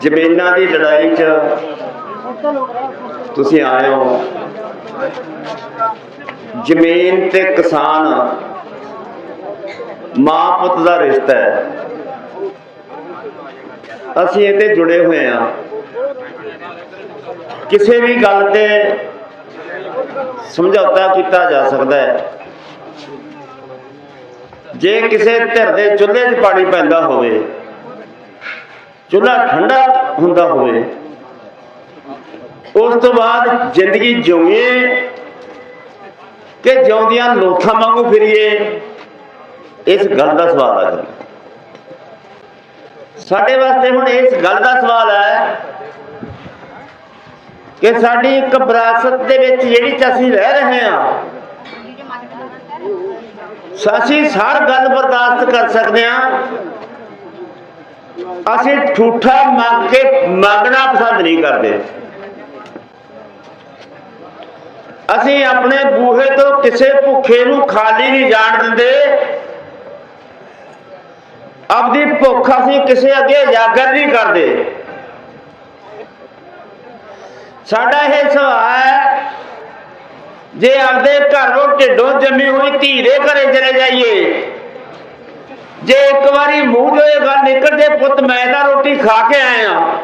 ਜ਼ਮੀਨਾਂ ਦੀ ਲੜਾਈ 'ਚ ਤੁਸੀਂ ਆਏ ਹੋ। ਜ਼ਮੀਨ ਤੇ ਕਿਸਾਨ ਮਾਂ ਪੁੱਤ ਦਾ ਰਿਸ਼ਤਾ ਹੈ। ਅਸੀਂ ਇਹ ਜੁੜੇ ਹੋਏ ਹਾਂ। ਕਿਸੇ ਵੀ ਗੱਲ ਤੇ ਸਮਝੌਤਾ ਕੀਤਾ ਜਾ ਸਕਦਾ ਹੈ। ਜੇ ਕਿਸੇ ਧਿਰ ਦੇ ਚੁੱਲ੍ਹੇ 'ਚ ਪਾਣੀ ਪੈਂਦਾ ਹੋਵੇ ਚੁੱਲ੍ਹਾ ਠੰਡਾ ਹੁੰਦਾ ਹੋਵੇ, ਉਸ ਤੋਂ ਬਾਅਦ ਜ਼ਿੰਦਗੀ ਜਿਉਈਏ ਕਿ ਜਿਉਂਦਿਆਂ ਲੋਥਾਂ ਵਾਂਗੂ ਫਿਰੀਏ, ਇਸ ਗੱਲ ਦਾ ਸਵਾਲ ਆ ਜਾਂਦਾ ਸਾਡੇ ਵਾਸਤੇ ਹੁਣ ਇਸ ਗੱਲ ਦਾ ਸਵਾਲ ਹੈ ਕਿ ਸਾਡੀ ਇੱਕ ਵਿਰਾਸਤ ਦੇ ਵਿੱਚ ਜਿਹੜੀ ਚ ਅਸੀਂ ਰਹਿ ਰਹੇ ਹਾਂ, ਅਸੀਂ ਸਾਰ ਗੱਲ ਬਰਦਾਸ਼ਤ ਕਰ ਸਕਦੇ ਹਾਂ। ਅਸੀਂ ਠੂਠਾ ਮੰਗ ਕੇ ਮੰਗਣਾ ਪਸੰਦ ਨਹੀਂ ਕਰਦੇ। ਅਸੀਂ ਆਪਣੇ ਬੂਹੇ ਤੋਂ ਕਿਸੇ ਭੁੱਖੇ ਨੂੰ ਖਾਲੀ ਨਹੀਂ ਜਾਣ ਦਿੰਦੇ। ਆਪਦੀ ਭੁੱਖ ਅਸੀਂ ਕਿਸੇ ਅੱਗੇ ਉਜਾਗਰ ਨਹੀਂ ਕਰਦੇ। ਸਾਡਾ ਇਹ ਸੁਭਾਅ ਹੈ, ਜੇ ਆਪਦੇ ਘਰੋਂ ਢਿੱਡੋਂ ਜੰਮੀ ਹੋਈ ਧੀ ਦੇ ਘਰੇ ਚਲੇ ਜਾਈਏ ਜੇ ਇੱਕ ਵਾਰੀ ਮੂੰਹ ਤੋਂ ਇਹ ਗੱਲ ਨਿਕਲ ਜੇ ਪੁੱਤ, ਮੈਂ ਤਾਂ ਰੋਟੀ ਖਾ ਕੇ ਆਇਆ।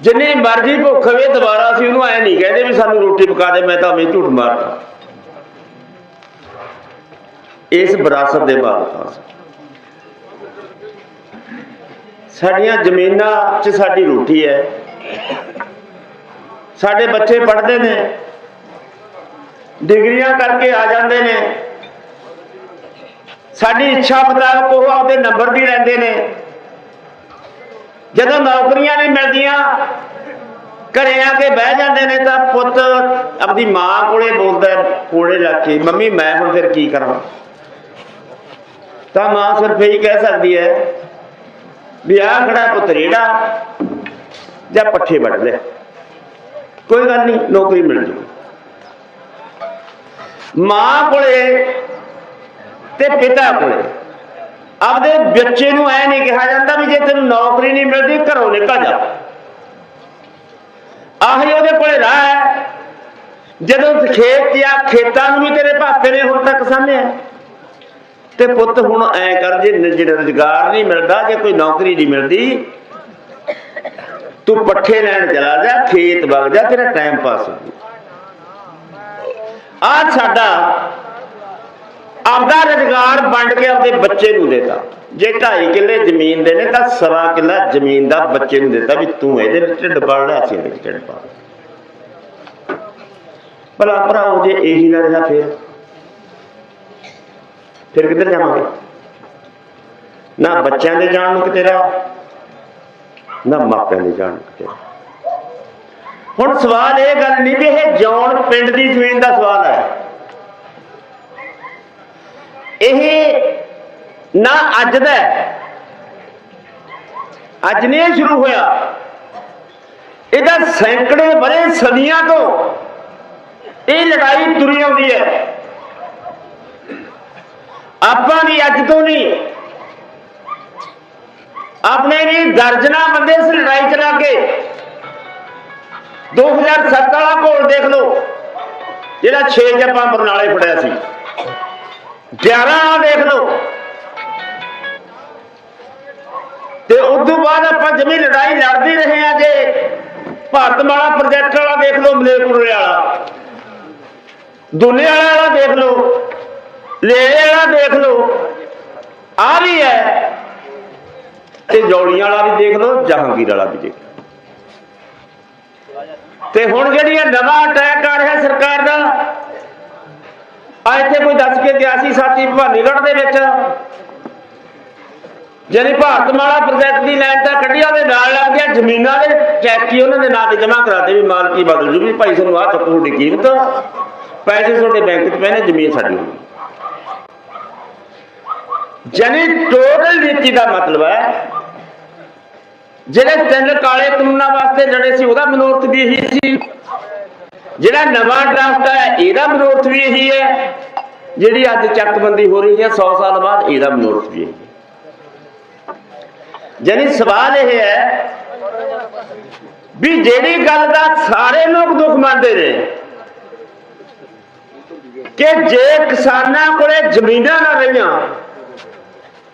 ਜਿੰਨੀ ਮਰਜ਼ੀ ਭੁੱਖ ਹੋਵੇ, ਦੁਬਾਰਾ ਅਸੀਂ ਉਹਨੂੰ ਐ ਨਹੀਂ ਕਹਿੰਦੇ ਵੀ ਸਾਨੂੰ ਰੋਟੀ ਪਕਾ ਦੇ, ਮੈਂ ਤਾਂ ਮੈਂ ਝੂਠ ਮਾਰਦਾ। ਇਸ ਵਿਰਾਸਤ ਦੇ ਮਾਲਕ ਸਾਡੀਆਂ ਜ਼ਮੀਨਾਂ 'ਚ ਸਾਡੀ ਰੋਟੀ ਹੈ। ਸਾਡੇ ਬੱਚੇ ਪੜ੍ਹਦੇ ਨੇ। ਡਿਗਰੀਆਂ ਕਰਕੇ ਆ ਜਾਂਦੇ ਨੇ। ਸਾਡੀ ਇੱਛਾ ਮੁਤਾਬਕ ਉਹ ਆਪਦੇ ਨੰਬਰ ਵੀ ਲੈਂਦੇ ਨੇ। ਜਦੋਂ ਨੌਕਰੀਆਂ ਨਹੀਂ ਮਿਲਦੀਆਂ, ਘਰੇ ਆ ਕੇ ਬਹਿ ਜਾਂਦੇ ਨੇ ਤਾਂ ਪੁੱਤ ਆਪਣੀ ਮਾਂ ਕੋਲੇ ਬੋਲਦਾ ਕੋਲੇ ਲੱਗ ਕੇ, ਮੰਮੀ, ਮੈਂ ਹੁਣ ਫਿਰ ਕੀ ਕਰਾਂ? ਤਾਂ ਮਾਂ ਸਿਰਫ ਇਹੀ ਕਹਿ ਸਕਦੀ ਹੈ ਵੀ ਆ ਖੜਾ ਪੁੱਤ ਰੇੜਾ ਜਾਂ ਪੱਠੇ ਵੱਢ ਲੈ। ਕੋਈ ਗੱਲ ਨਹੀਂ, ਨੌਕਰੀ ਮਿਲ ਜੂ। ਮਾਂ ਕੋਲੇ ਤੇ ਪਿਤਾ ਕੋਲੇ। ਆਪਦੇ ਬੱਚੇ ਨੂੰ ਐ ਨਹੀਂ ਕਿਹਾ ਜਾਂਦਾ ਵੀ ਜੇ ਤੈਨੂੰ ਨੌਕਰੀ ਨਹੀਂ ਮਿਲਦੀ, ਘਰੋਂ ਨਿਕਲ ਜਾ। ਆਹੀ ਉਹਦੇ ਕੋਲੇ ਰਾਹ ਹੈ। ਜਦੋਂ ਖੇਤ ਜਾਂ ਖੇਤਾਂ ਨੂੰ ਵੀ ਤੇਰੇ ਪਾਪੇ ਨੇ ਹੁਣ ਤੱਕ ਸਾਂਭਿਆ ਤੇ ਪੁੱਤ ਹੁਣ ਐ ਕਰ, ਜੇ ਜਿਹੜਾ ਰੁਜ਼ਗਾਰ ਨਹੀਂ ਮਿਲਦਾ, ਜੇ ਕੋਈ ਨੌਕਰੀ ਨਹੀਂ ਮਿਲਦੀ, ਤੂੰ ਪੱਠੇ ਲੈਣ ਚਲਾ ਜਾ, ਖੇਤ ਵਗ ਜਾ, ਤੇਰਾ ਟਾਈਮ ਪਾਸ ਹੋ ਆ ਸਾਡਾ ਆਪਦਾ ਰੁਜ਼ਗਾਰ ਵੰਡ ਕੇ ਆਪਦੇ ਬੱਚੇ ਨੂੰ ਦੇਤਾ। ਜੇ 2.5 ਕਿੱਲੇ ਜ਼ਮੀਨ ਦੇ ਨੇ ਤਾਂ ਸਵਾ ਕਿੱਲਾ ਜ਼ਮੀਨ ਦਾ ਬੱਚੇ ਨੂੰ ਦਿੱਤਾ ਵੀ ਤੂੰ ਇਹਦੇ ਵਿੱਚ ਢਿੱਡ ਪਾੜ ਲੈ, ਅਸੀਂ ਇਹਦੇ ਵਿੱਚ ਢਿੱਡ ਪਾੜ ਭਲਾ ਭਰਾਓ ਜੇ ਇਹੀ ਨਾ ਰਿਹਾ ਫਿਰ। ਫਿਰ ਕਿੱਧਰ ਜਾਵਾਂਗੇ? ਨਾ ਬੱਚਿਆਂ ਦੇ ਜਾਣ ਨੂੰ ਕਿਤੇ ਰਾਹ, ਨਾ ਮਾਪਿਆਂ ਦੇ ਜਾਣ ਨੂੰ ਕਿਤੇ ਹੁਣ ਸਵਾਲ ਇਹ ਗੱਲ ਨਹੀਂ ਵੀ ਇਹ ਜੌਣ ਪਿੰਡ ਦੀ ਜ਼ਮੀਨ ਦਾ ਸਵਾਲ ਹੈ। ਇਹ ਨਾ ਅੱਜ ਦਾ ਅੱਜ ਨਹੀਂ ਇਹ ਸ਼ੁਰੂ ਹੋਇਆ। ਇਹਦਾ ਸੈਂਕੜੇ ਬਰੇ ਸਦੀਆਂ ਤੋਂ ਇਹ ਲੜਾਈ ਤੁਰੀ ਆਉਂਦੀ ਹੈ। ਆਪਾਂ ਵੀ ਅੱਜ ਤੋਂ ਨਹੀਂ। ਆਪਣੇ ਵੀ ਦਰਜਨਾ ਬੰਦੇ ਇਸ ਲੜਾਈ ਚ ਲੱਗੇ 2007 ਵਾਲਾ ਘੋਲ ਦੇਖ ਲਓ, ਜਿਹੜਾ 6 ਜੱਪਾਂ ਬਰਨਾਲੇ ਫੜਿਆ ਸੀ। 11 ਆ ਦੇਖ ਲਓ। ਤੇ ਉਸ ਤੋਂ ਬਾਅਦ ਆਪਾਂ ਜਮੀ ਲੜਾਈ ਲੜਦੀ ਰਹੇ ਆ ਜੇ। ਭਾਰਤਮਾਲਾ ਪ੍ਰੋਜੈਕਟ ਵਾਲਾ ਦੇਖ ਲਓ, ਮਲੇਰਕੋਟਲੇ ਵਾਲਾ। ਦੁਨੇ ਵਾਲਾ ਵਾਲਾ ਦੇਖ ਲਓ। ਲੇਲੇ ਵਾਲਾ ਦੇਖ ਲਓ। ਆ ਵੀ ਹੈ। ਤੇ ਜੌਲੀਆਂ ਵਾਲਾ ਵੀ ਦੇਖ ਲਓ, ਜਹਾਂਗੀਰ ਵਾਲਾ ਵੀ ਦੇਖ ਲਓ। ਤੇ ਹੁਣ ਜਿਹੜੀ ਇਹ ਨਵਾਂ ਅਟੈਕ ਆ ਰਿਹਾ ਸਰਕਾਰ ਦਾ ਆ ਇੱਥੇ ਕੋਈ ਦੱਸ ਕੇ ਗਿਆ ਸੀ ਸਾਥੀ ਭਵਾਨੀਗੜ੍ਹ ਦੇ ਵਿੱਚ? ਜਿਹੜੀ ਭਾਰਤਮਾਲਾ ਪ੍ਰੋਜੈਕਟ ਦੀ ਲਾਈਨ ਤਾਂ ਕੱਢਿਆ ਦੇ ਨਾਲ ਲੱਗਦੀਆਂ ਜ਼ਮੀਨਾਂ ਦੇ, ਚੈੱਕ ਉਹਨਾਂ ਦੇ ਨਾਂ ਤੇ ਜਮ੍ਹਾਂ ਕਰਾਤੇ ਵੀ ਮਾਲਕੀ ਬਦਲ ਜੂ ਵੀ ਭਾਈ ਸਾਨੂੰ ਆਹ ਚੱਕੋ ਤੁਹਾਡੀ ਕੀਮਤ, ਪੈਸੇ ਤੁਹਾਡੇ ਬੈਂਕ 'ਚ ਪੈਣੇ, ਜ਼ਮੀਨ ਸਾਡੀ ਹੋਊਗੀ। ਟੋਟਲ ਨੀਤੀ ਦਾ ਮਤਲਬ ਹੈ, ਜਿਹੜੇ ਤਿੰਨ ਕਾਲੇ ਕਾਨੂੰਨਾਂ ਵਾਸਤੇ ਲੜੇ ਸੀ, ਉਹਦਾ ਮਨੋਰਥ ਵੀ ਇਹੀ ਸੀ। ਜਿਹੜਾ ਨਵਾਂ ਡਰਾਫਟ ਹੈ, ਇਹਦਾ ਮਨੋਰਥ ਵੀ ਇਹੀ ਹੈ। ਜਿਹੜੀ ਅੱਜ ਚੱਕਬੰਦੀ ਹੋ ਰਹੀ ਹੈ 100 ਸਾਲ ਬਾਅਦ ਇਹਦਾ ਮਨੋਰਥ ਵੀ ਇਹੀ ਹੈ। ਜਾਨੀ ਸਵਾਲ ਇਹ ਹੈ ਵੀ ਜਿਹੜੀ ਗੱਲ ਦਾ ਸਾਰੇ ਲੋਕ ਦੁੱਖ ਮੰਨਦੇ ਨੇ, ਕਿ ਜੇ ਕਿਸਾਨਾਂ ਕੋਲੇ ਜ਼ਮੀਨਾਂ ਨਾ ਰਹੀਆਂ,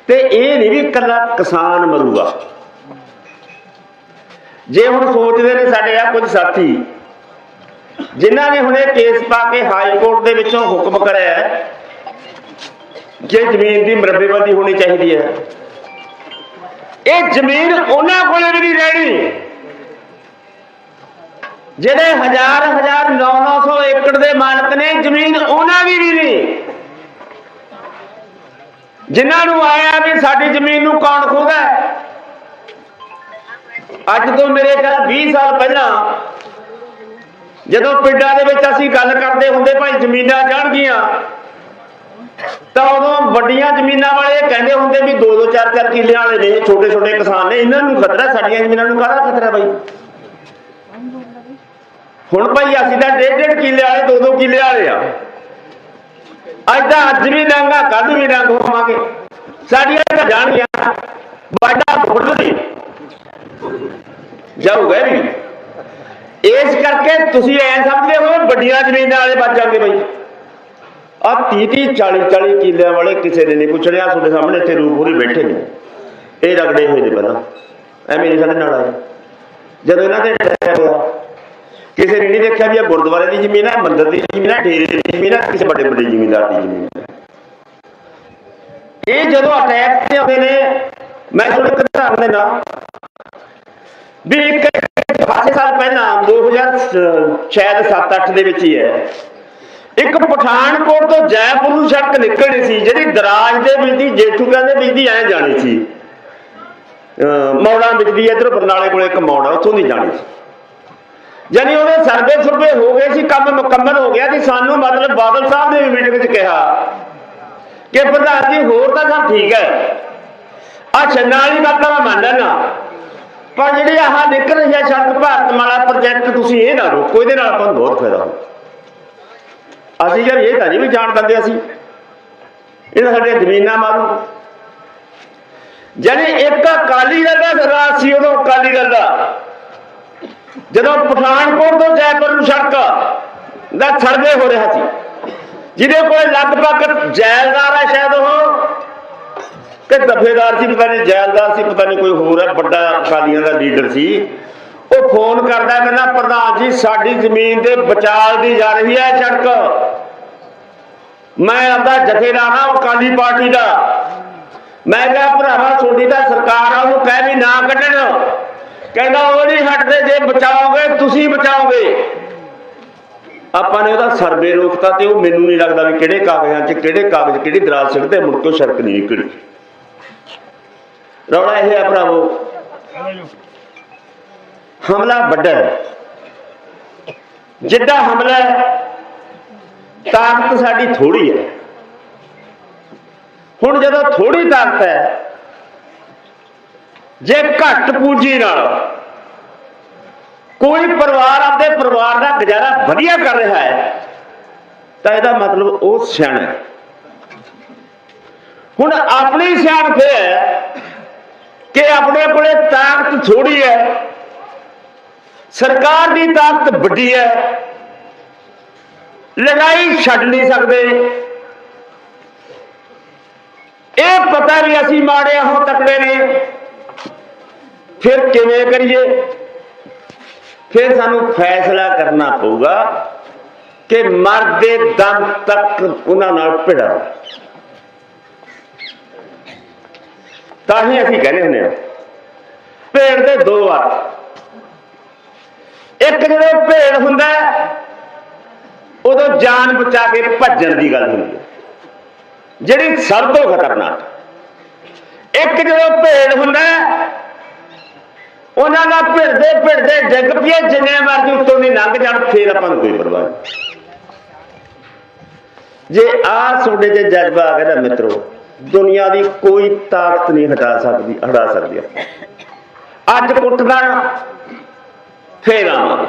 ਤੇ ਇਹ ਨਹੀਂ ਵੀ ਇਕੱਲਾ ਕਿਸਾਨ ਮਰੂਗਾ। ਜੇ ਹੁਣ ਸੋਚਦੇ ਨੇ ਸਾਡੇ ਆ ਕੁਝ ਸਾਥੀ ਜਿਨ੍ਹਾਂ ਨੇ ਹੁਣੇ ਕੇਸ ਪਾ ਕੇ ਹਾਈ ਕੋਰਟ ਦੇ ਵਿੱਚੋਂ ਹੁਕਮ ਕਰਿਆ ਹੈ ਕਿ ਜ਼ਮੀਨ ਦੀ ਮਰਬੇਬੰਦੀ ਹੋਣੀ ਚਾਹੀਦੀ ਹੈ। ਇਹ ਜ਼ਮੀਨ ਉਹਨਾਂ ਕੋਲੇ ਵੀ ਨਹੀਂ ਰਹਿਣੀ। ਜਿਹੜੇ ਹਜ਼ਾਰ ਹਜ਼ਾਰ 900 ਏਕੜ ਦੇ ਮਾਲਕ ਨੇ, ਜ਼ਮੀਨ ਉਹਨਾਂ ਦੀ ਵੀ ਨਹੀਂ। ਜਿਨ੍ਹਾਂ ਨੂੰ ਆਇਆ ਵੀ ਸਾਡੀ ਜ਼ਮੀਨ ਨੂੰ ਕੌਣ ਖੋਦਾ ਅੱਜ ਤੋਂ ਮੇਰੇ ਖਿਆਲ 20 ਸਾਲ ਪਹਿਲਾਂ ਜਦੋਂ ਪਿੰਡਾਂ ਦੇ ਵਿੱਚ ਅਸੀਂ ਗੱਲ ਕਰਦੇ ਹੁੰਦੇ ਭਾਈ ਜ਼ਮੀਨਾਂ ਜਾਣਗੀਆਂ, ਤਾਂ ਉਦੋਂ ਵੱਡੀਆਂ ਜ਼ਮੀਨਾਂ ਵਾਲੇ ਕਹਿੰਦੇ ਹੁੰਦੇ ਵੀ 2-2 4-4 ਕਿੱਲੇ ਵਾਲੇ ਨੇ, ਛੋਟੇ ਛੋਟੇ ਕਿਸਾਨ ਨੇ, ਇਹਨਾਂ ਨੂੰ ਖਤਰਾ, ਸਾਡੀਆਂ ਜ਼ਮੀਨਾਂ ਨੂੰ ਕਾਹਦਾ ਖਤਰਾ ਬਾਈ? ਹੁਣ ਭਾਈ ਅਸੀਂ ਤਾਂ ਡੇਢ ਡੇਢ ਕਿੱਲੇ ਵਾਲੇ, ਦੋ ਦੋ ਕਿੱਲੇ ਵਾਲੇ ਆ। ਅੱਜ ਤਾਂ ਅੱਜ ਵੀ ਲੰਗਾ ਕੱਲ ਵੀ ਲੰਗ ਹੋਵਾਂਗੇ। ਸਾਡੀਆਂ ਤਾਂ ਜਾਣਗੀਆਂ ਵਾਡਾ ਫੁੱਟ ਨਹੀਂ ਜਾਊਗਾ ਵੀ। ਇਸ ਕਰਕੇ ਤੁਸੀਂ ਐ ਸਮਝਦੇ ਹੋ ਵੱਡੀਆਂ ਜ਼ਮੀਨਾਂ ਵਾਲੇ ਬਚ ਜਾਣਗੇ ਬਈ। ਆ 30 40 40 ਕਿੱਲਿਆਂ ਵਾਲੇ ਕਿਸੇ ਨੇ ਨਹੀਂ ਪੁੱਛਣਿਆ, ਤੁਹਾਡੇ ਸਾਹਮਣੇ ਇੱਥੇ ਰੂਪੂਰੀ ਬੈਠੇ ਨੇ। ਇਹ ਰਗੜੇ ਹੋਏ ਨੇ ਪਹਿਲਾਂ। ਐਵੇਂ ਨਹੀਂ ਸਾਡੇ ਨਾਲ ਆਏ। ਜਦੋਂ ਇਹਨਾਂ ਦੇ attack ਹੋਇਆ, ਕਿਸੇ ਨੇ ਨਹੀਂ ਦੇਖਿਆ ਵੀ ਇਹ ਗੁਰਦੁਆਰੇ ਦੀ ਜ਼ਮੀਨ ਹੈ, ਮੰਦਿਰ ਦੀ ਜ਼ਮੀਨ ਹੈ, ਡੇਰੇ ਦੀ ਜ਼ਮੀਨ ਹੈ, ਕਿਸੇ ਵੱਡੇ ਵੱਡੇ ਜ਼ਮੀਨਦਾਰ ਦੀ ਜ਼ਮੀਨ ਹੈ। ਇਹ ਜਦੋਂ ਅਟੈਕ ਤੇ ਆਉਂਦੇ ਨੇ, ਮੈਂ ਤੁਹਾਨੂੰ ਇੱਕ ਉਦਾਹਰਨ ਦੇਣਾ ਵੀ ਇੱਕ ਪਾਸੇ ਸਾਲ ਪਹਿਲਾਂ 2000 ਸ਼ਾਇਦ 7-8 ਦੇ ਵਿੱਚ ਹੀ ਹੈ। ਇੱਕ ਪਠਾਨਕੋਟ ਤੋਂ ਜੈਪੁਰ ਨੂੰ ਸੜਕ ਨਿਕਲਣੀ ਸੀ, ਜਿਹੜੀ ਦਰਾਜ ਦੇ ਵਿੱਚ ਦੀ, ਜੇਠੂ ਕਹਿੰਦੇ ਵਿੱਚ ਐ ਜਾਣੀ ਸੀ। ਅਹ, ਮੌੜਾਂ ਇਧਰ ਬਰਨਾਲੇ ਕੋਲ ਇੱਕ ਮੌੜ ਉੱਥੋਂ ਦੀ ਜਾਣੀ ਸੀ। ਯਾਨੀ ਉਹਦੇ ਸਰਵੇ ਸੁਰਵੇ ਹੋ ਗਏ ਸੀ, ਕੰਮ ਮੁਕੰਮਲ ਹੋ ਗਿਆ ਸੀ। ਸਾਨੂੰ ਮਤਲਬ ਬਾਦਲ ਸਾਹਿਬ ਨੇ ਵੀ ਮੀਟਿੰਗ ਵਿੱਚ ਕਿਹਾ ਕਿ ਪ੍ਰਧਾਨ ਜੀ, ਹੋਰ ਤਾਂ ਸਭ ਠੀਕ ਹੈ। ਆ ਛੰਨਾ ਵਾਲੀ ਗੱਲ ਤਾਂ ਮੈਂ ਮੰਨ ਨਾ। ਪਰ ਜਿਹੜੀ ਆਹ ਨਿਕਲ ਰਹੀ ਹੈ ਸੜਕ ਭਾਰਤਮਾਲਾ ਪ੍ਰੋਜੈਕਟ ਤੁਸੀਂ ਇਹ ਨਾ ਰੋਕੋ ਇਹਦੇ ਨਾਲ ਆਪਾਂ ਨੂੰ ਬਹੁਤ ਫਾਇਦਾ ਹੋ ਅਸੀਂ ਯਾਰ ਇਹ ਤਾਂ ਨਹੀਂ ਵੀ ਜਾਣ ਦਿੰਦੇ ਅਸੀਂ। ਇਹਨਾਂ ਸਾਡੀਆਂ ਜ਼ਮੀਨਾਂ ਮਾਰੂ। ਜਾਨੀ ਇੱਕ ਅਕਾਲੀ ਦਲ ਦਾ ਰਾਜ ਸੀ ਉਦੋਂ ਅਕਾਲੀ ਦਲ ਦਾ। ਜਦੋਂ ਪਠਾਨਕੋਟ ਤੋਂ ਜੈਪੁਰ ਨੂੰ ਸੜਕ ਦਾ ਸਰਵੇ ਹੋ ਰਿਹਾ ਸੀ। ਜਿਹਦੇ ਕੋਲ ਲਗਭਗ ਜੈਲਦਾਰ ਹੈ ਸ਼ਾਇਦ ਉਹ ਕਿ ਦਫੇਦਾਰ ਸੀ, ਪਤਾ ਨਹੀਂ ਜੈਲਦਾਰ ਸੀ, ਪਤਾ ਨਹੀਂ ਕੋਈ ਹੋਰ ਹੈ ਵੱਡਾ ਅਕਾਲੀਆਂ ਦਾ ਲੀਡਰ ਸੀ। ਉਹ ਫੋਨ ਕਰਦਾ, ਕਹਿੰਦਾ, ਪ੍ਰਧਾਨ ਜੀ, ਸਾਡੀ ਜ਼ਮੀਨ ਤੇ ਵਿਚਾਲ ਦੀ ਜਾ ਰਹੀ ਹੈ ਸੜਕ। ਮੈਂ ਆਪਦਾ ਜਥੇਦਾਰ ਹਾਂ ਅਕਾਲੀ ਪਾਰਟੀ ਦਾ। ਮੈਂ ਕਿਹਾ, ਭਰਾਵਾ, ਤੁਹਾਡੀ ਤਾਂ ਸਰਕਾਰ ਆ, ਉਹਨੂੰ ਕਹਿ ਵੀ ਨਾ ਕੱਢਣ। ਕਹਿੰਦਾ, ਉਹ ਨਹੀਂ ਹਟਦੇ, ਜੇ ਬਚਾਓਗੇ, ਤੁਸੀਂ ਬਚਾਓਗੇ। ਆਪਾਂ ਨੇ ਉਹਦਾ ਸਰਵੇ ਰੋਕਤਾ ਤੇ ਉਹ ਮੈਨੂੰ ਨਹੀਂ ਲੱਗਦਾ ਵੀ ਕਿਹੜੇ ਕਾਗਜ਼ਾਂ 'ਚ, ਕਿਹੜੇ ਕਾਗਜ਼, ਕਿਹੜੀ ਦਰਾਜ ਸਿੱਟਦੇ, ਮੁੜ ਕੇ ਉਹ ਸੜਕ ਨਹੀਂ ਨਿਕਲੀ। ਰੌਲਾ ਇਹ ਹੈ ਭਰਾਵੋ, ਹਮਲਾ ਵੱਡਾ ਹੈ। ਜਿੱਦਾਂ ਹਮਲਾ ਤਾਕਤ ਸਾਡੀ ਥੋੜੀ ਹੈ। ਹੁਣ ਜਦੋਂ ਥੋੜੀ ਤਾਕਤ ਹੈ, ਜੇ ਘੱਟ ਪੂੰਜੀ ਨਾਲ ਕੋਈ ਪਰਿਵਾਰ ਆਪਣੇ ਪਰਿਵਾਰ ਦਾ ਗੁਜ਼ਾਰਾ ਵਧੀਆ ਕਰ ਰਿਹਾ ਹੈ, ਤਾਂ ਇਹਦਾ ਮਤਲਬ ਉਹ ਸਿਆਣਾ ਹੈ। ਹੁਣ ਆਪਣੀ ਸਿਆਣਪ ਇਹ ਹੈ ਕਿ ਆਪਣੇ ਕੋਲੇ ਤਾਕਤ ਥੋੜੀ ਹੈ। ਸਰਕਾਰ ਦੀ ਤਾਕਤ ਵੱਡੀ ਹੈ। ਲੜਾਈ ਛੱਡ ਨਹੀਂ ਸਕਦੇ। ਇਹ ਪਤਾ ਵੀ ਅਸੀਂ ਮਾੜੇ ਹੋ ਤਕੜੇ ਨੇ। ਫਿਰ ਕਿਵੇਂ ਕਰੀਏ? ਫਿਰ ਸਾਨੂੰ ਫੈਸਲਾ ਕਰਨਾ ਪਊਗਾ ਕਿ ਮਰਦੇ ਦਮ ਤੱਕ ਉਹਨਾਂ ਨਾਲ ਭਿੜਾ। ਤਾਂ ਹੀ ਅਸੀਂ ਕਹਿੰਦੇ ਹੁੰਦੇ ਆ ਭੇਡ ਦੇ ਦੋ ਵਾਰ। ਇੱਕ ਜਦੋਂ ਭੇਡ ਹੁੰਦਾ ਉਦੋਂ ਜਾਨ ਬਚਾ ਕੇ ਭੱਜਣ ਦੀ ਗੱਲ ਹੁੰਦੀ ਹੈ, ਜਿਹੜੀ ਸਭ ਤੋਂ ਖਤਰਨਾਕ। ਇੱਕ ਜਦੋਂ ਭੇਡ ਹੁੰਦਾ ਉਹਨਾਂ ਦਾ ਭਿੜਦੇ ਭਿੜਦੇ ਡਿੱਗ ਪਈਏ ਜਿੰਨੇ ਮਰਜ਼ੀ ਉੱਤੋਂ ਨਹੀਂ ਲੰਘ ਜਾਣ, ਫੇਰ ਆਪਾਂ ਨੂੰ ਕੋਈ ਪਰਵਾਹ ਨਹੀਂ। ਜੇ ਆ ਤੁਹਾਡੇ ਤੇ ਜਜ਼ਬਾ ਆ ਗਿਆ ਨਾ ਮਿੱਤਰੋ ਦੁਨੀਆ ਦੀ ਕੋਈ ਤਾਕਤ ਨਹੀਂ ਹਟਾ ਸਕਦੀ ਹਟਾ ਸਕਦੀ ਅੱਜ ਕੁੱਟਦਾ, ਫੇਰ ਆਵਾਂਗੇ।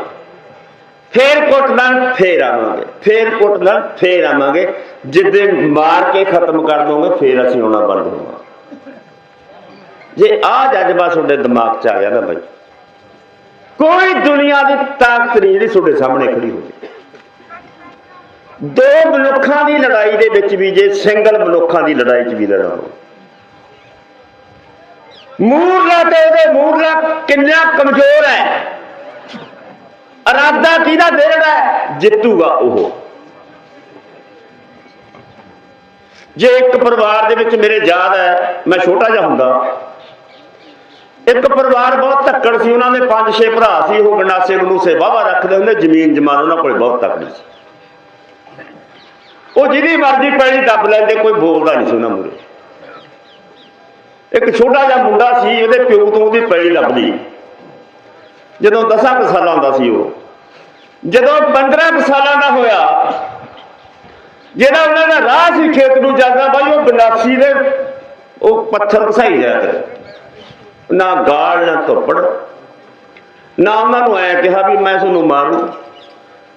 ਫੇਰ ਕੁੱਟਦਾ, ਫੇਰ ਆਵਾਂਗੇ। ਫੇਰ ਕੁੱਟਦਾ, ਫੇਰ ਆਵਾਂਗੇ। ਜਿੱਦੇ ਮਾਰ ਕੇ ਖਤਮ ਕਰ ਦੋਗੇ, ਫੇਰ ਅਸੀਂ ਆਉਣਾ ਬੰਦ ਹੋਵਾਂਗੇ ਜੇ ਆ ਜਜ਼ਬਾ ਤੁਹਾਡੇ ਦਿਮਾਗ 'ਚ ਆ ਗਿਆ ਨਾ ਬਾਈ, ਕੋਈ ਦੁਨੀਆ ਦੀ ਤਾਕਤ ਨਹੀਂ ਜਿਹੜੀ ਤੁਹਾਡੇ ਸਾਹਮਣੇ ਖੜੀ ਹੋਵੇ। ਦੋ ਮਨੁੱਖਾਂ ਦੀ ਲੜਾਈ ਦੇ ਵਿੱਚ ਵੀ ਜੇ ਸਿੰਗਲ ਮਨੁੱਖਾਂ ਦੀ ਲੜਾਈ 'ਚ ਵੀ ਲੜਾਓ ਮੂਰਲਾ ਤੇ ਉਹਦੇ ਮੂਰਲਾ ਕਿੰਨਾ ਕਮਜ਼ੋਰ ਹੈ। ਅਰਾਦਾ ਕਿਹਦਾ ਦੇਣਾ ਹੈ? ਜਿੱਤੂਗਾ ਉਹ। ਜੇ ਇੱਕ ਪਰਿਵਾਰ ਦੇ ਵਿੱਚ ਮੇਰੇ ਯਾਦ ਹੈ, ਮੈਂ ਛੋਟਾ ਜਿਹਾ ਹੁੰਦਾ। ਇੱਕ ਪਰਿਵਾਰ ਬਹੁਤ ਧੱਕੜ ਸੀ, ਉਹਨਾਂ ਦੇ ਪੰਜ ਛੇ ਭਰਾ ਸੀ, ਉਹ ਗੰਡਾਸੇ ਗਨੂਸੇ ਵਾਵਾ ਰੱਖਦੇ ਹੁੰਦੇ, ਜ਼ਮੀਨ ਜਮਾਨ ਉਹਨਾਂ ਕੋਲ ਬਹੁਤ ਤਕੜੀ ਸੀ। ਉਹ ਜਿਹਦੀ ਮਰਜ਼ੀ ਪੈਣੀ ਦੱਬ ਲੈਂਦੇ ਕੋਈ ਬੋਲਦਾ ਨਹੀਂ ਸੀ ਉਹਨਾਂ ਮੂਰੇ ਇੱਕ ਛੋਟਾ ਜਿਹਾ ਮੁੰਡਾ ਸੀ, ਉਹਦੇ ਪਿਓ ਤੋਂ ਉਹਦੀ ਪੈੜੀ ਲੱਭਦੀ ਜਦੋਂ 10 ਕੁ ਸਾਲਾਂ ਦਾ ਸੀ ਉਹ। ਜਦੋਂ 15 ਕੁ ਸਾਲਾਂ ਦਾ ਹੋਇਆ, ਜਿਹੜਾ ਉਹਨਾਂ ਦਾ ਰਾਹ ਸੀ ਖੇਤ ਨੂੰ ਜਾਂਦਾ, ਬਾਈ ਉਹ ਗੰਡਾਸੀ ਦੇ, ਉਹ ਪੱਥਰ ਘਸਾਈ ਜਾ ਕੇ ਨਾ ਗਾਲ, ਨਾ ਧੁੱਪੜ। ਨਾ ਉਹਨਾਂ ਨੂੰ ਐ ਕਿਹਾ ਵੀ ਮੈਂ ਤੁਹਾਨੂੰ ਮਾਰੂ।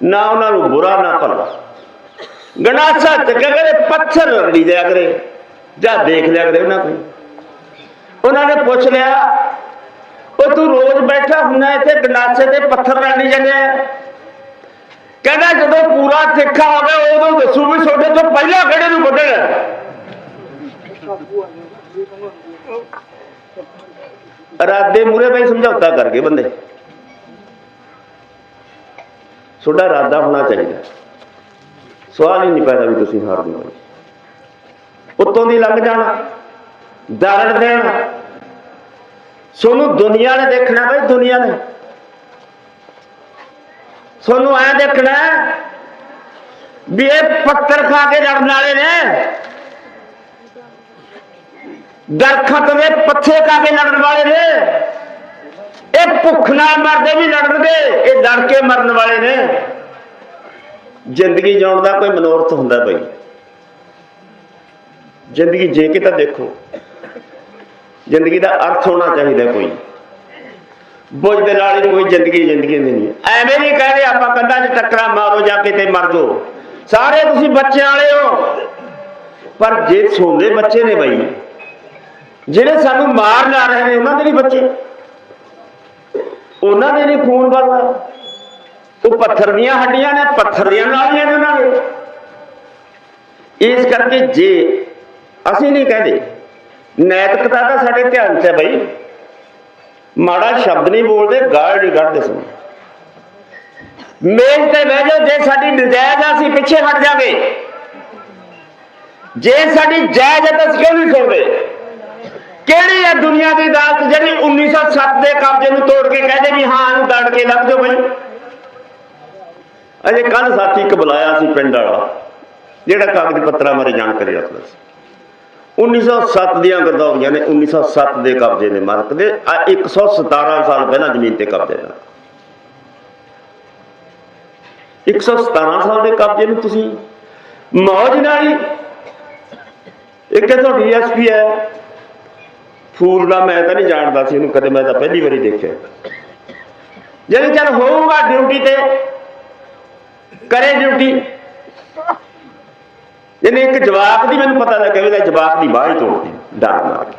ਨਾ ਉਹਨਾਂ ਨੂੰ ਬੁਰਾ, ਨਾ ਭਲਾ। ਗਣਾਸਾ ਚੱਕਿਆ ਕਰੇ, ਪੱਥਰ ਰਗੜੀ ਦਿਆ ਕਰੇ। ਜਾਂ ਦੇਖ ਲਿਆ ਕਰੇ ਉਹਨਾਂ ਕੋਈ ਉਹਨਾਂ ਨੇ ਪੁੱਛ ਲਿਆ, ਉਹ ਤੂੰ ਰੋਜ਼ ਬੈਠਾ ਹੁੰਦਾ ਇੱਥੇ ਗੰਡਾਸੇ ਤੇ ਪੱਥਰ ਰਗੜੀ ਜਾਂਦੇ। ਕਹਿੰਦਾ ਜਦੋਂ ਪੂਰਾ ਤਿੱਖਾ ਹੋ ਗਿਆ ਉਦੋਂ ਦੱਸੂ ਵੀ ਤੁਹਾਡੇ ਤੋਂ ਪਹਿਲਾਂ ਕਿਹੜੇ ਨੂੰ ਵੱਢਣਾ। ਰਾਦੇ ਮੂਰੇ ਬਈ ਸਮਝੌਤਾ ਕਰ ਗਏ ਬੰਦੇ। ਤੁਹਾਡਾ ਇਰਾਦਾ ਹੋਣਾ ਚਾਹੀਦਾ। ਸਵਾਲ ਹੀ ਨਹੀਂ ਪੈਦਾ ਵੀ ਤੁਸੀਂ ਹਾਰ ਦਿਓ ਉੱਤੋਂ ਦੀ ਲੱਗ ਜਾਣਾ ਦਰੜ ਦੇਣਾ ਸੋਨੂੰ ਦੁਨੀਆ ਨੇ ਦੇਖਣਾ ਬਈ, ਦੁਨੀਆ ਨੇ। ਸੋਨੂੰ ਐ ਦੇਖਣਾ ਵੀ ਇਹ ਪੱਤਰ ਖਾ ਕੇ ਲੜਨ ਵਾਲੇ ਨੇ। ਦਰਖਤ ਦੇ ਪੱਥੇ ਖਾ ਕੇ ਲੜਨ ਵਾਲੇ ਨੇ। ਇਹ ਭੁੱਖ ਨਾਲ ਮਰਦੇ ਵੀ ਲੜਨਗੇ, ਇਹ ਲੜ ਕੇ ਮਰਨ ਵਾਲੇ ਨੇ। ਜ਼ਿੰਦਗੀ ਜਿਉਣ ਦਾ ਕੋਈ ਮਨੋਰਥ ਹੁੰਦਾ ਬਈ। ਜ਼ਿੰਦਗੀ ਜੇ ਕੇ ਤਾਂ ਦੇਖੋ, ਜ਼ਿੰਦਗੀ ਦਾ ਅਰਥ ਹੋਣਾ ਚਾਹੀਦਾ ਕੋਈ। ਬੁੱਝ ਦੇ ਨਾਲ ਹੀ ਕੋਈ ਜ਼ਿੰਦਗੀ ਜ਼ਿੰਦਗੀ ਨਹੀਂ ਐਵੇਂ ਨਹੀਂ ਕਹਿੰਦੇ ਆਪਾਂ ਕੰਧਾਂ 'ਚ ਟੱਕਰਾ ਮਾਰੋ ਜਾਂ ਕਿਤੇ ਤੇ ਮਰ ਜਾਓ। ਸਾਰੇ ਤੁਸੀਂ ਬੱਚਿਆਂ ਵਾਲੇ ਹੋ। ਪਰ ਜੇ ਸੌਂਦੇ ਬੱਚੇ ਨੇ ਬਈ, ਜਿਹੜੇ ਸਾਨੂੰ ਮਾਰ ਲਾ ਰਹੇ ਨੇ, ਉਹਨਾਂ ਦੇ ਨਹੀਂ ਬੱਚੇ। ਉਹਨਾਂ ਦੇ ਨਹੀਂ ਖੂਨ ਵਗਦਾ ਉਹ ਪੱਥਰ ਦੀਆਂ ਹੱਡੀਆਂ ਨੇ, ਪੱਥਰ ਦੀਆਂ ਨਾਲੀਆਂ ਨੇ ਉਹਨਾਂ ਦੇ। ਇਸ ਕਰਕੇ ਜੇ ਅਸੀਂ ਨਹੀਂ ਕਹਿੰਦੇ, ਨੈਤਿਕਤਾ ਤਾਂ ਸਾਡੇ ਧਿਆਨ 'ਚ ਹੈ ਬਈ। ਮਾੜਾ ਸ਼ਬਦ ਨਹੀਂ ਬੋਲਦੇ ਗਾਲ ਨਹੀਂ ਕੱਢਦੇ ਸੁਣ ਮੇਜ਼ ਤੇ ਬਹਿ ਜਾਓ, ਜੇ ਸਾਡੀ ਨਜਾਇਜ਼ ਆ, ਅਸੀਂ ਪਿੱਛੇ ਹਟ ਜਾਗੇ। ਜੇ ਸਾਡੀ ਜਾਇਜ਼ ਹੈ ਤਾਂ ਅਸੀਂ ਕਿਉਂ ਨਹੀਂ ਸੁਣਦੇ? ਕਿਹੜੀ ਹੈ ਦੁਨੀਆ ਦੀ ਅਦਾਲਤ ਜਿਹੜੀ 1907 ਦੇ ਕਬਜ਼ੇ ਨੂੰ ਤੋੜ ਕੇ ਕਹਦੇ ਵੀ ਹਾਂ, ਇਹਨੂੰ ਦੜ ਕੇ ਲੱਗ ਜਾਓ ਬਈ? ਅਜੇ ਕੱਲ ਸਾਥੀ ਇੱਕ ਬੁਲਾਇਆ ਸੀ ਪਿੰਡ ਵਾਲਾ, ਜਿਹੜਾ ਕਾਗਜ਼ ਪੱਤਰਾਂ ਬਾਰੇ ਜਾਣਕਾਰੀ ਰੱਖਦਾ ਸੀ। 1907 ਦੀਆਂ ਗਰਦੌਰੀਆਂ ਨੇ 1907 ਦੇ ਕਬਜ਼ੇ ਨੇ ਮਾਲਕ ਦੇ ਆ 117 ਸਾਲ ਪਹਿਲਾਂ ਜ਼ਮੀਨ ਤੇ ਕਬਜ਼ੇ ਦਾ 117 ਸਾਲ ਦੇ ਕਬਜ਼ੇ ਨੂੰ ਤੁਸੀਂ ਮੌਜ ਨਾਲ ਹੀ, ਇੱਕ ਹੈ ਤੁਹਾਡੀ ਐਸਪੀ ਹੈ। ਫੂਲ ਦਾ ਮੈਂ ਤਾਂ ਨਹੀਂ ਜਾਣਦਾ ਸੀ, ਇਹਨੂੰ ਕਦੇ ਮੈਂ ਤਾਂ ਪਹਿਲੀ ਵਾਰੀ ਦੇਖਿਆ। ਜਦੋਂ ਚੱਲ ਹੋਊਗਾ ਡਿਊਟੀ ਤੇ ਕਰੇ ਡਿਊਟੀ। ਇਹਨੇ ਇੱਕ ਜਵਾਕ ਦੀ ਮੈਨੂੰ ਪਤਾ ਲੱਗਿਆ ਇਹਦਾ ਜਵਾਕ ਦੀ ਬਾਹ ਹੀ ਤੋੜਦੀ ਡਰ ਮਾਰ ਕੇ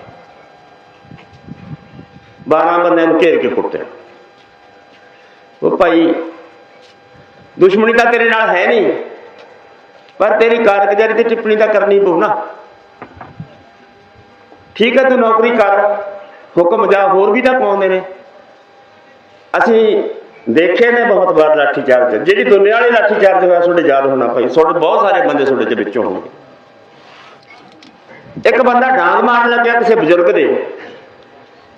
12 ਬੰਦਿਆਂ ਨੂੰ ਘੇਰ ਕੇ ਕੁੱਟਿਆ। ਉਹ ਭਾਈ, ਦੁਸ਼ਮਣੀ ਤਾਂ ਤੇਰੇ ਨਾਲ ਹੈ ਨਹੀਂ, ਪਰ ਤੇਰੀ ਕਾਰਗੁਜ਼ਾਰੀ ਤੇ ਟਿੱਪਣੀ ਤਾਂ ਕਰਨੀ ਪਊ ਨਾ। ਠੀਕ ਹੈ ਤੂੰ ਨੌਕਰੀ ਕਰ, ਹੁਕਮ ਜਾ ਹੋਰ ਵੀ ਤਾਂ ਪਾਉਂਦੇ ਨੇ। ਅਸੀਂ ਦੇਖੇ ਨੇ ਬਹੁਤ ਵਾਰ ਲਾਠੀ ਚਾਰਜ ਜਿਹੜੀ ਦੁਨੀਆ ਵਾਲੀ ਲਾਠੀ ਚਾਰਜ ਹੋਇਆ, ਤੁਹਾਡੇ ਯਾਦ ਹੋਣਾ ਭਾਈ। ਤੁਹਾਡੇ ਬਹੁਤ ਸਾਰੇ ਬੰਦੇ ਤੁਹਾਡੇ ਚ ਵਿੱਚੋਂ ਹੋਣਗੇ। ਇੱਕ ਬੰਦਾ ਡਾਂਗ ਮਾਰਨ ਲੱਗਿਆ, ਕਿਸੇ ਬਜ਼ੁਰਗ ਦੇ।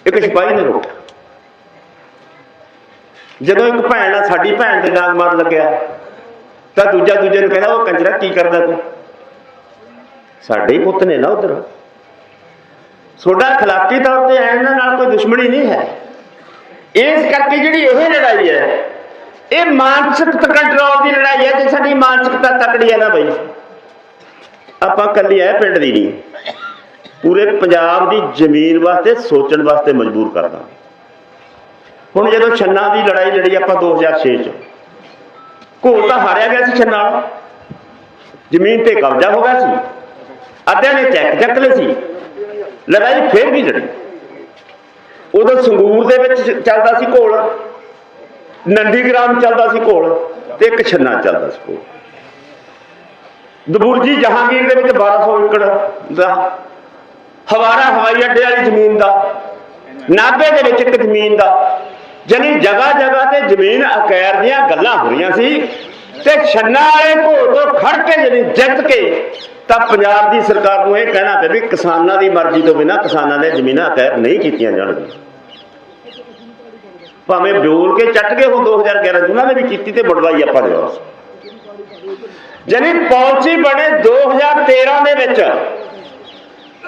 ਇੱਕ ਸਿਪਾਹੀ ਨੇ ਰੋਕਿਆ। ਜਦੋਂ ਇੱਕ ਭੈਣ ਆ, ਸਾਡੀ ਭੈਣ ਤੇ ਡਾਂਗ ਮਾਰਨ ਲੱਗਿਆ, ਤਾਂ ਦੂਜਾ ਦੂਜੇ ਨੂੰ ਕਹਿੰਦਾ, ਉਹ ਕੰਜਰਾ, ਕੀ ਕਰਦਾ ਤੂੰ? ਸਾਡੇ ਹੀ ਪੁੱਤ ਨੇ ਨਾ ਉਧਰ। ਤੁਹਾਡਾ ਖਲਾਕੀ ਤੌਰ ਤੇ ਇਹਨਾਂ ਨਾਲ ਕੋਈ ਦੁਸ਼ਮਣੀ ਨਹੀਂ ਹੈ। ਇਸ ਕਰਕੇ ਜਿਹੜੀ ਇਹ ਲੜਾਈ ਹੈ, ਇਹ ਮਾਨਸਿਕ ਕੰਟਰੋਲ ਦੀ ਲੜਾਈ ਹੈ, ਜੇ ਸਾਡੀ ਮਾਨਸਿਕਤਾ ਤਕੜੀ ਹੈ ਨਾ ਬਈ। ਆਪਾਂ ਕੱਲੀ ਐ ਪਿੰਡ ਦੀ ਨਹੀਂ। ਪੂਰੇ ਪੰਜਾਬ ਦੀ ਜ਼ਮੀਨ ਵਾਸਤੇ, ਸੋਚਣ ਵਾਸਤੇ ਮਜਬੂਰ ਕਰਦਾ। ਹੁਣ ਜਦੋਂ ਛੰਨਾ ਦੀ ਲੜਾਈ ਲੜੀ ਆਪਾਂ 2006 ਚ, ਘੋਲ ਤਾਂ ਹਾਰਿਆ ਗਿਆ ਸੀ ਛੰਨਾ। ਜ਼ਮੀਨ ਤੇ ਕਬਜ਼ਾ ਹੋ ਗਿਆ ਸੀ। ਅੱਧਿਆਂ ਨੇ ਚੈੱਕ ਚੱਕ ਲਏ ਸੀ। ਲੜਾਈ ਫੇਰ ਵੀ ਲੜੀ। ਉਦੋਂ ਸੰਗੂਰ ਦੇ ਵਿੱਚ ਚੱਲਦਾ ਸੀ ਘੋਲ। ਨੰਦੀਗ੍ਰਾਮ ਚੱਲਦਾ ਸੀ ਘੋਲ ਤੇ ਇੱਕ ਛੰਨਾ ਚੱਲਦਾ ਸੀ ਘੋਲ। ਦਬੁਰਜੀ ਜਹਾਂਗੀਰ ਦੇ ਵਿੱਚ 1200 ਏਕੜ ਦਾ ਹਵਾਰਾ ਹਵਾਈ ਅੱਡੇ ਵਾਲੀ ਜ਼ਮੀਨ ਦਾ, ਨਾਭੇ ਦੇ ਵਿੱਚ ਇੱਕ ਜ਼ਮੀਨ ਦਾ, ਜਾਣੀ ਜਗ੍ਹਾ ਜਗ੍ਹਾ ਤੇ ਜ਼ਮੀਨ ਅਕੈਰ ਦੀਆਂ ਗੱਲਾਂ ਹੋ ਰਹੀਆਂ ਸੀ ਤੇ ਛੰਨਾ ਵਾਲੇ ਘੋਲ ਤੋਂ ਖੜ ਕੇ ਜਾਨੀ ਜਿੱਤ ਕੇ ਤਾਂ ਪੰਜਾਬ ਦੀ ਸਰਕਾਰ ਨੂੰ ਇਹ ਕਹਿਣਾ ਪਿਆ ਵੀ ਕਿਸਾਨਾਂ ਦੀ ਮਰਜ਼ੀ ਤੋਂ ਬਿਨਾਂ ਕਿਸਾਨਾਂ ਦੇ ਜ਼ਮੀਨਾਂ ਤੈਅ ਨਹੀਂ ਕੀਤੀਆਂ ਜਾਣਗੀਆਂ। ਭਾਵੇਂ ਬੋਲ ਕੇ ਚੱਟ ਗਏ ਹੁਣ 2011 ਚ ਉਹਨਾਂ ਨੇ ਵੀ ਕੀਤੀ ਤੇ ਬੜਵਾਈ ਆਪਾਂ ਨੇ ਉਸ ਜਾਣੀ ਪਾਲਿਸੀ ਬਣੇ 2013 ਦੇ ਵਿੱਚ।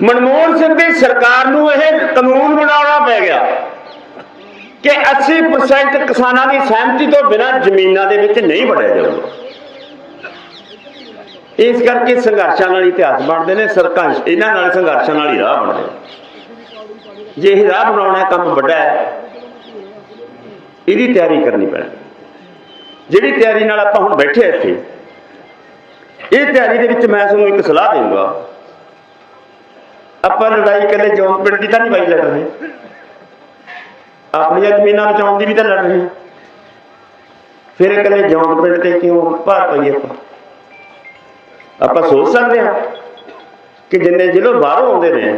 ਮਨਮੋਹਨ ਸਿੰਘ ਦੀ ਸਰਕਾਰ ਨੂੰ ਇਹ ਕਾਨੂੰਨ ਬਣਾਉਣਾ ਪੈ ਗਿਆ ਕਿ 80% ਕਿਸਾਨਾਂ ਦੀ ਸਹਿਮਤੀ ਤੋਂ ਬਿਨਾਂ ਜ਼ਮੀਨਾਂ ਦੇ ਵਿੱਚ ਨਹੀਂ ਵੜਿਆ ਜਾਊਗਾ। ਇਸ ਕਰਕੇ ਸੰਘਰਸ਼ਾਂ ਨਾਲ ਹੀ ਇਤਿਹਾਸ ਬਣਦੇ ਨੇ ਸਰਕੰਸ਼ ਇਹਨਾਂ ਨਾਲ ਸੰਘਰਸ਼ਾਂ ਨਾਲ ਹੀ ਰਾਹ ਬਣਦੇ ਨੇ। ਜੇ ਇਹ ਰਾਹ ਬਣਾਉਣਾ ਕੰਮ ਵੱਡਾ ਹੈ, ਇਹਦੀ ਤਿਆਰੀ ਕਰਨੀ ਪੈਣੀ। ਜਿਹੜੀ ਤਿਆਰੀ ਨਾਲ ਆਪਾਂ ਹੁਣ ਬੈਠੇ ਇੱਥੇ, ਇਹ ਤਿਆਰੀ ਦੇ ਵਿੱਚ ਮੈਂ ਤੁਹਾਨੂੰ ਇੱਕ ਸਲਾਹ ਦੇਵਾਂਗਾ। ਆਪਾਂ ਲੜਾਈ ਇਕੱਲੇ ਜੌਨ ਪਿੰਡ ਦੀ ਤਾਂ ਨਹੀਂ ਬਾਈ ਲੜ ਰਹੇ ਆਪਣੀਆਂ ਜ਼ਮੀਨਾਂ ਬਚਾਉਣ ਦੀ ਵੀ ਤਾਂ ਲੜ ਰਹੇ ਫਿਰ ਇਕੱਲੇ ਜੌਨ ਪਿੰਡ ਤੇ ਕਿਉਂ ਭਾਰ ਪਈਏ ਆਪਾਂ? ਆਪਾਂ ਸੋਚ ਸਕਦੇ ਹਾਂ ਕਿ ਜਿੰਨੇ ਜ਼ਿਲ੍ਹੇ ਬਾਹਰੋਂ ਆਉਂਦੇ ਨੇ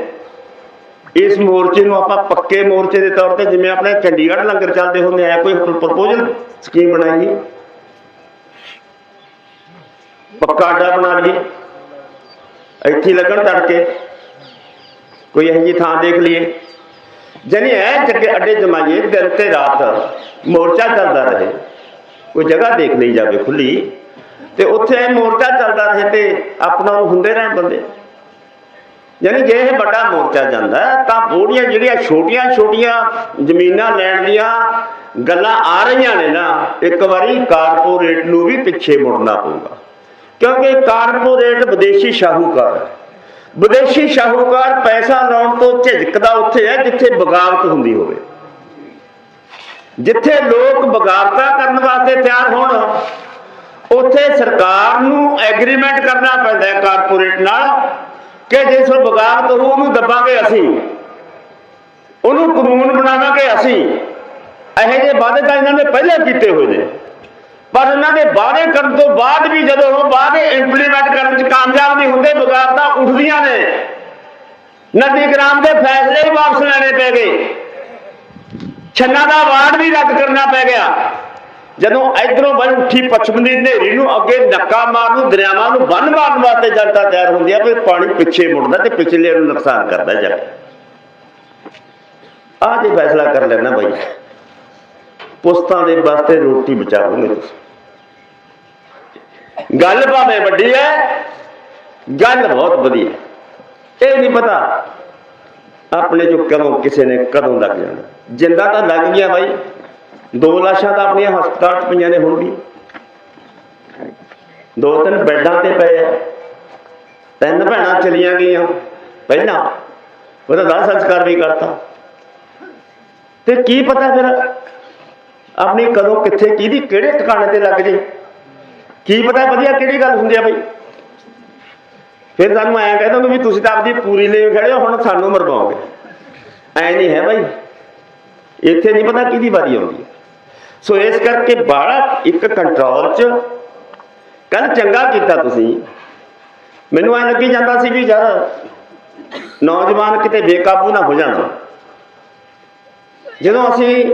ਇਸ ਮੋਰਚੇ ਨੂੰ ਆਪਾਂ ਪੱਕੇ ਮੋਰਚੇ ਦੇ ਤੌਰ ਤੇ ਜਿਵੇਂ ਆਪਣੇ ਚੰਡੀਗੜ੍ਹ ਲੰਗਰ ਚੱਲਦੇ ਹੁੰਦੇ ਆ ਕੋਈ ਪ੍ਰਪੋਜ਼ਲ ਸਕੀਮ ਬਣਾਈਏ ਪੱਕਾ ਅੱਡਾ ਬਣਾ ਲਈਏ। ਇੱਥੇ ਲੱਗਣ ਤੜਕੇ। ਕੋਈ ਇਹੋ ਜਿਹੀ ਥਾਂ ਦੇਖ ਲਈਏ। ਜਾਨੀ ਐ ਜੱਗੇ ਅੱਡੇ ਜਮਾਈਏ ਦਿਨ ਤੇ ਰਾਤ ਮੋਰਚਾ ਚੱਲਦਾ ਰਹੇ। ਕੋਈ ਜਗ੍ਹਾ ਦੇਖ ਲਈ ਜਾਵੇ ਖੁੱਲੀ ਤੇ ਉੱਥੇ ਇਹ ਮੋਰਚਾ ਚੱਲਦਾ ਰਹੇ ਤੇ ਆਪਣਾ ਉਹ ਹੁੰਦੇ ਰਹਿਣ ਬੰਦੇ। ਯਾਨੀ ਜੇ ਇਹ ਵੱਡਾ ਮੋਰਚਾ ਜਾਂਦਾ, ਤਾਂ ਬੋੜੀਆਂ ਜਿਹੜੀਆਂ ਛੋਟੀਆਂ ਛੋਟੀਆਂ ਜ਼ਮੀਨਾਂ ਲੈਣ ਦੀਆਂ ਗੱਲਾਂ ਆ ਰਹੀਆਂ ਨੇ ਨਾ, ਇੱਕ ਵਾਰੀ ਕਾਰਪੋਰੇਟ ਨੂੰ ਵੀ ਪਿੱਛੇ ਮੁੜਨਾ ਪਊਗਾ। ਕਿਉਂਕਿ ਕਾਰਪੋਰੇਟ ਵਿਦੇਸ਼ੀ ਸ਼ਾਹੂਕਾਰ ਹੈ। ਵਿਦੇਸ਼ੀ ਸ਼ਾਹੂਕਾਰ ਪੈਸਾ ਲਾਉਣ ਤੋਂ ਝਿਜਕਦਾ ਉੱਥੇ ਹੈ, ਜਿੱਥੇ ਬਗਾਵਤ ਹੁੰਦੀ ਹੋਵੇ। ਜਿੱਥੇ ਲੋਕ ਬਗਾਵਤਾਂ ਕਰਨ ਵਾਸਤੇ ਤਿਆਰ ਹੋਣ ਉੱਥੇ ਸਰਕਾਰ ਨੂੰ ਐਗਰੀਮੈਂਟ ਕਰਨਾ ਪੈਂਦਾ ਹੈ ਕਾਰਪੋਰੇਟ ਨਾਲ ਕਿ ਜੇ ਸੋ ਬਗਾਵਤ ਹੋ ਉਹਨੂੰ ਦੱਬਾਂਗੇ ਅਸੀਂ। ਉਹਨੂੰ ਕਾਨੂੰਨ ਬਣਾਵਾਂਗੇ ਅਸੀਂ। ਇਹੋ ਜਿਹੇ ਵਾਅਦੇ ਤਾਂ ਇਹਨਾਂ ਨੇ ਪਹਿਲਾਂ ਕੀਤੇ ਹੋਏ ਨੇ। ਪਰ ਇਹਨਾਂ ਦੇ ਵਾਅਦੇ ਕਰਨ ਤੋਂ ਬਾਅਦ ਵੀ ਜਦੋਂ ਉਹ ਵਾਅਦੇ ਇੰਪਲੀਮੈਂਟ ਕਰਨ 'ਚ ਕਾਮਯਾਬ ਨਹੀਂ ਹੁੰਦੇ, ਬਗਾਵਤਾਂ ਉੱਠਦੀਆਂ ਨੇ। ਨਦੀ ਗ੍ਰਾਮ ਦੇ ਫੈਸਲੇ ਹੀ ਵਾਪਸ ਲੈਣੇ ਪੈ ਗਏ। ਛੰਨਾ ਦਾ ਵਾਰਡ ਵੀ ਰੱਦ ਕਰਨਾ ਪੈ ਗਿਆ। ਜਦੋਂ ਇਧਰੋਂ ਬਣ ਉੱਠੀ ਪੱਛਮ ਦੀ ਹਨੇਰੀ ਨੂੰ, ਅੱਗੇ ਨੱਕਾ ਮਾਰਨ ਨੂੰ, ਦਰਿਆਵਾਂ ਨੂੰ ਬੰਨ ਮਾਰਨ ਵਾਸਤੇ ਜਨਤਾ ਤਿਆਰ ਹੁੰਦੀ ਆ ਵੀ ਪਾਣੀ ਪਿੱਛੇ ਮੁੜਦਾ ਤੇ ਪਿਛਲੇ ਨੂੰ ਨੁਕਸਾਨ ਕਰਦਾ ਜਾ ਆ ਜੇ ਫੈਸਲਾ ਕਰ ਲੈਣਾ ਬਾਈ। ਪੁਸਤਾਂ ਦੇ ਵਾਸਤੇ ਰੋਟੀ ਬਚਾਓਗੇ ਤੁਸੀਂ। ਗੱਲ ਭਾਵੇਂ ਵੱਡੀ ਹੈ ਗੱਲ ਬਹੁਤ ਵਧੀਆ ਇਹ ਨਹੀਂ ਪਤਾ ਆਪਣੇ ਜੋ ਕਦੋਂ ਕਿਸੇ ਨੇ ਕਦੋਂ ਲੱਗ ਜਾਣਾ। ਜਿੰਦਾ ਤਾਂ ਲੱਗ ਗਿਆ ਬਾਈ। ਦੋ ਲਾਸ਼ਾਂ ਤਾਂ ਆਪਣੀਆਂ ਹਸਪਤਾਲ 'ਚ ਪਈਆਂ ਨੇ ਹੁਣ ਵੀ। ਦੋ ਤਿੰਨ ਬੈੱਡਾਂ ਤੇ ਪਏ ਆ। ਤਿੰਨ ਭੈਣਾਂ ਚਲੀਆਂ ਗਈਆਂ। ਪਹਿਲਾਂ ਉਹਦਾ ਦਾਹ ਸੰਸਕਾਰ ਵੀ ਕਰਤਾ। ਤੇ ਕੀ ਪਤਾ ਫਿਰ ਆਪਣੀ ਕਦੋਂ ਕਿੱਥੇ ਕਿਹਦੀ ਕਿਹੜੇ ਟਿਕਾਣੇ ਤੇ ਲੱਗ ਜੇ। ਕੀ ਪਤਾ ਵਧੀਆ ਕਿਹੜੀ ਗੱਲ ਹੁੰਦੀ ਆ ਬਈ। ਫਿਰ ਸਾਨੂੰ ਐਂ ਕਹਿੰਦਾ ਵੀ ਤੁਸੀਂ ਤਾਂ ਆਪਦੀ ਪੂਰੀ ਲਈ ਖੜੇ ਹੋ, ਹੁਣ ਸਾਨੂੰ ਮਰਵਾਓਗੇ। ਐ ਨਹੀਂ ਹੈ ਬਾਈ। ਇੱਥੇ ਨਹੀਂ ਪਤਾ ਕਿਹਦੀ ਵਾਰੀ ਆਉਂਦੀ ਹੈ ਸੋ ਇਸ ਕਰਕੇ ਬਾੜਾ ਇੱਕ ਕੰਟਰੋਲ ਚ ਕੱਲ ਚੰਗਾ ਕੀਤਾ ਤੁਸੀਂ। ਮੈਨੂੰ ਐ ਲੱਗੀ ਜਾਂਦਾ ਸੀ ਵੀ ਯਾਰ ਨੌਜਵਾਨ ਕਿਤੇ ਬੇਕਾਬੂ ਨਾ ਹੋ ਜਾਣ। ਜਦੋਂ ਅਸੀਂ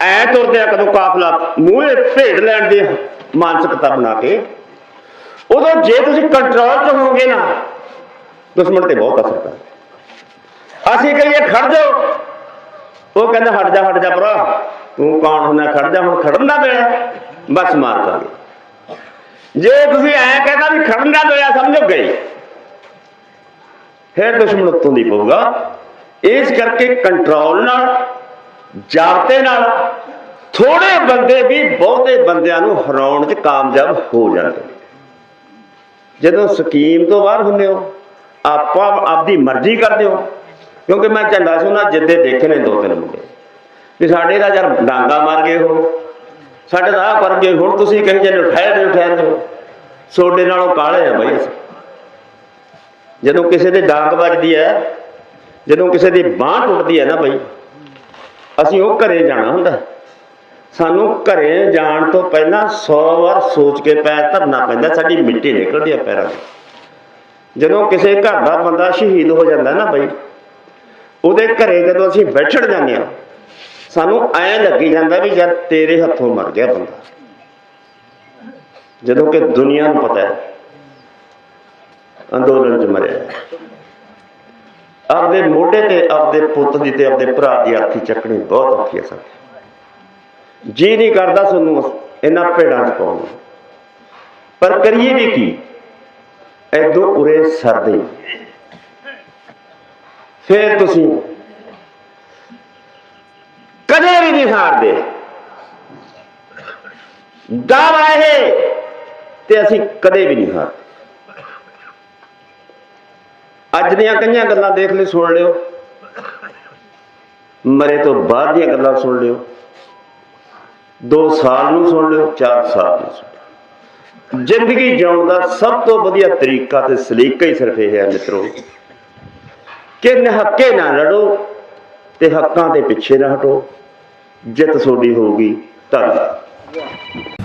ਐ ਤੁਰਦੇ ਆ ਕਦੋਂ ਕਾਫਲਾ ਮੂਹਰੇ ਭੇਡ ਲੈਣ ਦੀ ਮਾਨਸਿਕਤਾ ਬਣਾ ਕੇ, ਉਦੋਂ ਜੇ ਤੁਸੀਂ ਕੰਟਰੋਲ ਚ ਹੋਗੇ ਨਾ, ਦੁਸ਼ਮਣ ਤੇ ਬਹੁਤ ਅਸਰ ਕਰਦਾ ਅਸੀਂ ਕਹੀਏ, ਖੜ ਜਾਓ। ਉਹ ਕਹਿੰਦਾ, ਹਟ ਜਾ ਹਟ ਜਾ ਭਰਾ। ਤੂੰ ਕੌਣ ਹੁੰਦਾ, ਖੜ ਜਾ, ਹੁਣ ਖੜਨ ਦਾ ਪਿਆ ਬਸ ਮਾਰ ਦਾਂਗੇ ਜੇ ਤੁਸੀਂ ਐ ਕਹਿੰਦਾ ਵੀ ਖੜਨ ਦਾ ਵੇਲਾ ਸਮਝੋ ਗਏ ਫਿਰ ਦੁਸ਼ਮਣ ਉੱਤੋਂ ਦੀ ਪਊਗਾ। ਇਸ ਕਰਕੇ ਕੰਟਰੋਲ ਨਾਲ ਜਾਬਤੇ ਨਾਲ ਥੋੜੇ ਬੰਦੇ ਵੀ ਬਹੁਤੇ ਬੰਦਿਆਂ ਨੂੰ ਹਰਾਉਣ 'ਚ ਕਾਮਯਾਬ ਹੋ ਜਾਂਦੇ। ਜਦੋਂ ਸਕੀਮ ਤੋਂ ਬਾਹਰ ਹੁੰਦੇ ਹੋ, ਆਪਾਂ ਆਪਦੀ ਮਰਜ਼ੀ ਕਰਦੇ ਹੋ। ਕਿਉਂਕਿ ਮੈਂ ਝੰਡਾ ਸੋਨਾ ਜਿੱਦੇ ਦੇਖੇ ਨੇ ਦੋ ਤਿੰਨ ਮੁੰਡੇ। ਵੀ ਸਾਡੇ ਦਾ ਯਾਰ ਡਾਂਗਾ ਮਾਰ ਗਏ ਹੋ ਸਾਡੇ ਦਾ ਆਹ ਕਰ ਗਏ ਹੁਣ ਤੁਸੀਂ ਕਹੇ ਜਾਂਦੇ ਠਹਿਰ ਜਾਓ ਠਹਿਰ ਜਾਓ। ਸੋਡੇ ਨਾਲੋਂ ਕਾਲੇ ਆ ਬਈ ਅਸੀਂ। ਜਦੋਂ ਕਿਸੇ ਦੇ ਡਾਂਗ ਵੱਜਦੀ ਹੈ, ਜਦੋਂ ਕਿਸੇ ਦੀ ਬਾਹ ਟੁੱਟਦੀ ਹੈ ਨਾ ਬਈ, ਅਸੀਂ ਉਹ ਘਰੇ ਜਾਣਾ ਹੁੰਦਾ। ਸਾਨੂੰ ਘਰੇ ਜਾਣ ਤੋਂ ਪਹਿਲਾਂ 100 ਵਾਰ ਸੋਚ ਕੇ ਪੈਰ ਧਰਨਾ ਪੈਂਦਾ, ਸਾਡੀ ਮਿੱਟੀ ਨਿਕਲਦੀ ਆ ਪੈਰਾਂ ਤੋਂ। ਜਦੋਂ ਕਿਸੇ ਘਰ ਦਾ ਬੰਦਾ ਸ਼ਹੀਦ ਹੋ ਜਾਂਦਾ ਨਾ ਬਈ, ਉਹਦੇ ਘਰੇ ਜਦੋਂ ਅਸੀਂ ਬੈਠੜ ਜਾਂਦੇ ਆ ਸਾਨੂੰ ਐਂ ਲੱਗੀ ਜਾਂਦਾ ਵੀ ਯਾਰ ਤੇਰੇ ਹੱਥੋਂ ਮਰ ਗਿਆ ਬੰਦਾ। ਜਦੋਂ ਕਿ ਦੁਨੀਆ ਨੂੰ ਪਤਾ ਹੈ, ਅੰਦੋਲਨ ਚ ਮਰਿਆ। ਆਪਦੇ ਮੋਢੇ ਤੇ, ਆਪਦੇ ਪੁੱਤ ਦੀ ਤੇ, ਆਪਦੇ ਭਰਾ ਦੀ ਅਰਥੀ ਚੱਕਣੀ ਬਹੁਤ ਔਖੀ ਹੈ ਸਭ ਜੀ ਨਹੀਂ ਕਰਦਾ ਸਾਨੂੰ ਇਹਨਾਂ ਭੇੜਾਂ ਚ ਪਾਉਣ ਪਰ ਕਰੀਏ ਵੀ ਕੀ? ਐਦੋਂ ਉਰੇ ਸਰਦੇ ਫੇਰ ਤੁਸੀਂ ਕਦੇ ਵੀ ਨਹੀਂ ਹਾਰਦੇ। ਦਾਵਾ ਇਹ ਤੇ ਅਸੀਂ ਕਦੇ ਵੀ ਨਹੀਂ ਹਾਰਦੇ। ਅੱਜ ਦੀਆਂ ਕਈਆਂ ਗੱਲਾਂ ਦੇਖ ਲਈ ਸੁਣ ਲਿਓ। ਮਰੇ ਤੋਂ ਬਾਅਦ ਦੀਆਂ ਗੱਲਾਂ ਸੁਣ ਲਿਓ। 2 ਸਾਲ ਨੂੰ ਸੁਣ ਲਿਓ 4 ਸਾਲ ਨੂੰ ਸੁਣ ਲਿਓ। ਜ਼ਿੰਦਗੀ ਜਿਉਣ ਦਾ ਸਭ ਤੋਂ ਵਧੀਆ ਤਰੀਕਾ ਤੇ ਸਲੀਕਾ ਹੀ ਸਿਰਫ ਇਹ ਹੈ ਮਿੱਤਰੋ, ਕਿ ਨਿਹੱਕੇ ਨਾ ਲੜੋ ਤੇ ਹੱਕਾਂ ਦੇ ਪਿੱਛੇ ਨਾ ਹਟੋ। ਜਿੱਤ ਤੁਹਾਡੀ ਹੋਊਗੀ। ਧੰਨਵਾਦ।